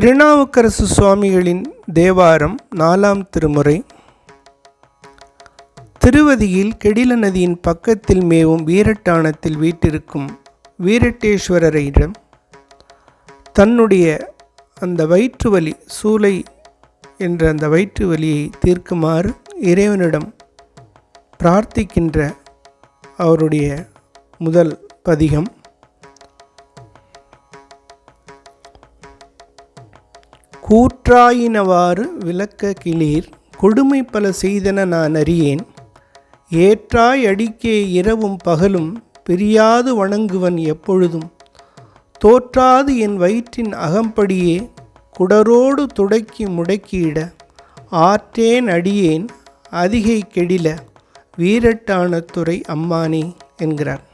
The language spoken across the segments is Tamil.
திருநாவுக்கரசு சுவாமிகளின் தேவாரம் நாலாம் திருமுறை. திருவதியில் கெடில நதியின் பக்கத்தில் மேவும் வீரட்டானத்தில் வீட்டிருக்கும் வீரட்டேஸ்வரரிடம் தன்னுடைய அந்த வயிற்று வலி சூளை என்ற அந்த வயிற்று வலியை தீர்க்குமாறு இறைவனிடம் பிரார்த்திக்கின்ற அவருடைய முதல் பதிகம். கூற்றாயினவாறு விளக்க கிளீர் கொடுமை பல செய்தன நான் அறியேன். ஏற்றாய் அடிக்கே இரவும் பகலும் பிரியாது வணங்குவன் எப்பொழுதும். தோற்றாது என் வயிற்றின் அகம்படியே குடரோடு துடக்கி முடக்கியிட ஆற்றேன் அடியேன் அதிகை கெடில வீரட்டான துறை அம்மானே என்கிறார்.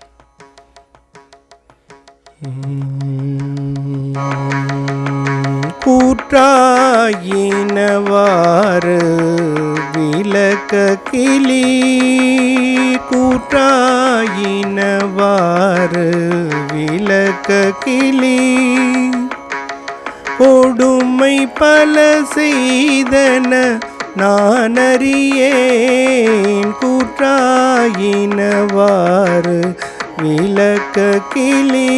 கூற்றாயினவாறு விளக்க கிளி கூற்றாயினவாறு விளக்க கிளி. கொடுமை பல செய்தன நான் அறியேன் கூற்றாயினவாறு விளக்க கிளி.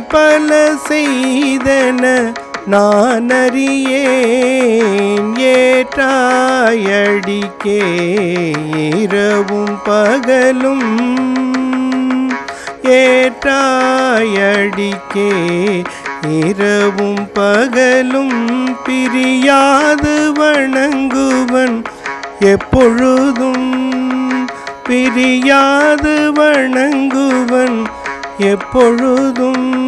பல செய்தன நான் அறியேன் ஏற்றாயடிக்கே இரவும் பகலும். ஏற்றாயடிக்கே இரவும் பகலும். பிரியாது வணங்குவன் எப்பொழுதும். பிரியாது வணங்குவன் எப்பொழுதும்.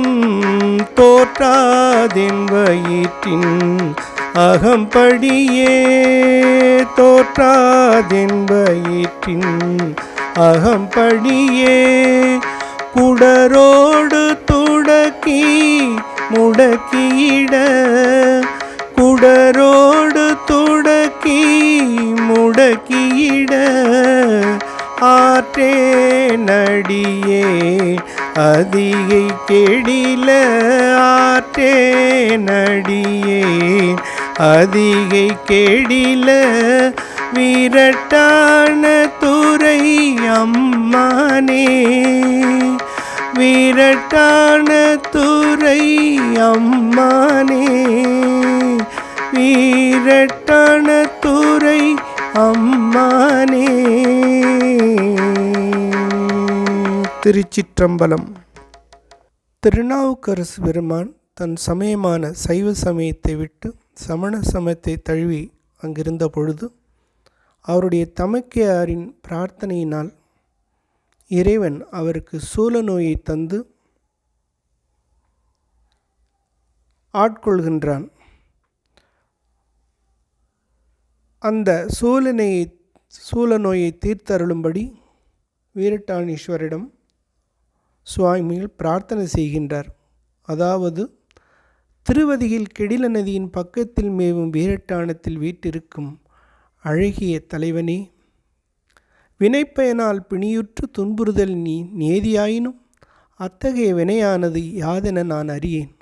தோற்றாதின் வயிற்றின் அகம்படியே. தோற்றாதின் வயிற்றின் அகம்படியே. குடரோடு துடக்கி முடக்கியிட. குடரோடு துடக்கி முடக்கியிட. ஆற்றே நடியே அதிகை கெடில ஆற்றே நடியே அதிகை கெடில வீரட்டான துறை அம்மானே. வீரட்டான துறை அம்மானே. வீரட்டான துறை அம்மானே. திருச்சிற்றம்பலம். திருநாவுக்கரசு பெருமான் தன் சமயமான சைவ சமயத்தை விட்டு சமண சமயத்தை தழுவி அங்கிருந்த பொழுது அவருடைய தமக்கையாரின் பிரார்த்தனையினால் இறைவன் அவருக்கு சூழ நோயை தந்து ஆட்கொள்கின்றான். அந்த சூழனையை சூழ நோயை தீர்த்தருளும்படி வீரட்டானீஸ்வரிடம் சுவாமிகள் பிரார்த்தனை செய்கின்றார். அதாவது திருவதியில் கெடில நதியின் பக்கத்தில் மேவும் வீரட்டானத்தில் வீட்டிருக்கும் அழகிய தலைவனே வினைப்பயனால் பிணியுற்று துன்புறுதல் நீ நேதியாயினும் அத்தகைய வினையானது யாதென நான் அறியேன்.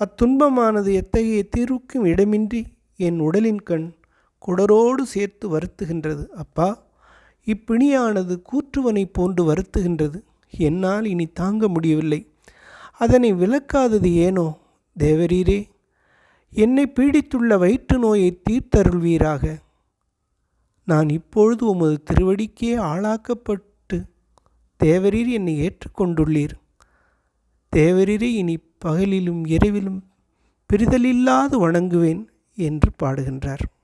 அத்துன்பமானது எத்தகைய தீர்வுக்கும் இடமின்றி என் உடலின் கண் குடரோடு சேர்த்து வருத்துகின்றது. அப்பா இப்பிணியானது கூற்றுவனை போன்று வருத்துகின்றது. என்னால் இனி தாங்க முடியவில்லை. அதனை விளக்காதது ஏனோ தேவரீரே? என்னை பீடித்துள்ள வயிற்று நோயை தீர்த்தருள்வீராக. நான் இப்பொழுது உமது திருவடிக்கே ஆளாக்கப்பட்டு தேவரீர் என்னை ஏற்றுக்கொண்டுள்ளீர். தேவரீரை இனி பகலிலும் இரவிலும் பிரிதலில்லாது வணங்குவேன் என்று பாடுகின்றார்.